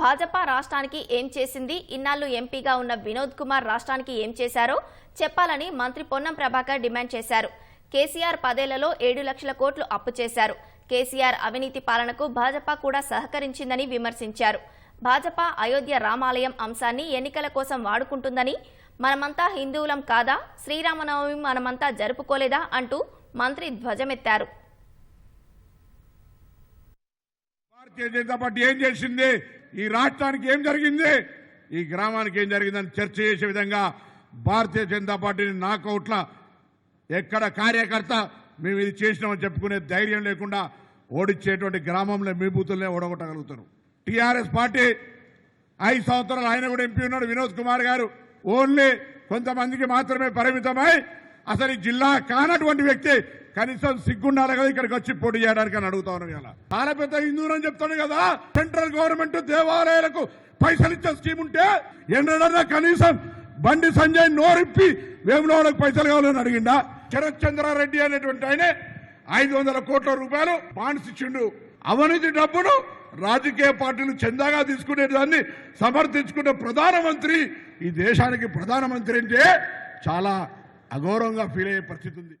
భాజపా రాష్ట్రానికి ఏం చేసింది? ఇన్నాళ్ళు ఎంపీగా ఉన్న వినోద్ కుమార్ రాష్ట్రానికి ఏం చేశారో? చెప్పాలని మంత్రి పొన్నం ప్రభాకర్ డిమాండ్ చేశారు. కేసీఆర్ పదేళ్ళలో ఏడు లక్షల కోట్లు అప్పు చేశారు. కేసీఆర్ అవినీతి పాలనకు భాజపా కూడా సహకరించిందని విమర్శించారు. భాజపా అయోధ్య రామాలయం అంశాన్ని ఎన్నికల కోసం వాడుకుంటుందని మనమంతా హిందువులం కాదా? శ్రీరామనవమి మనమంతా జరుపుకోలేదా? అంటూ మంత్రి ధ్వజమెత్తారు. భారతీయ జనతా పార్టీ ఏం చేసింది? ఈ రాష్ట్రానికి ఏం జరిగింది? ఈ గ్రామానికి ఏం జరిగిందని చర్చ చేసే విధంగా భారతీయ జనతా పార్టీని నాకౌట్ల ఎక్కడ కార్యకర్త మేము ఇది చేసినామని చెప్పుకునే ధైర్యం లేకుండా ఓడిచ్చేటువంటి గ్రామంలో మీ బూతులనే ఓడగొట్టగలుగుతారు. టీఆర్ఎస్ పార్టీ ఐదు సంవత్సరాలు ఆయన కూడా ఎంపీ ఉన్నాడు వినోద్ కుమార్ గారు. ఓన్లీ కొంతమందికి మాత్రమే పరిమితమై అసలు ఈ జిల్లా కానటువంటి వ్యక్తి కనీసం సిగ్గుండాలి కదా ఇక్కడికి వచ్చి పోటీ చేయడానికి అని అడుగుతా ఉన్నాం ఇలా. చాలా పెద్ద హిందువులని చెప్తాను కదా సెంట్రల్ గవర్నమెంట్ దేవాలయాలకు పైసలు ఇచ్చే స్కీమ్ ఉంటే ఎన్నడన్నా కనీసం బండి సంజయ్ నోరిప్పి వేములవాడకు పైసలు కావాలని అడిగిందా శరత్ చంద్రారెడ్డి అనేటువంటి ఆయనే ఐదు వందల కోట్ల రూపాయలు బాండ్స్ ఇచ్చిండు. అవినీతి డబ్బును రాజకీయ పార్టీలు చందాగా తీసుకునే దాన్ని సమర్థించుకున్న ప్రధానమంత్రి ఈ దేశానికి ప్రధానమంత్రి అంటే చాలా అగౌరవంగా ఫీల్ అయ్యే పరిస్థితి ఉంది.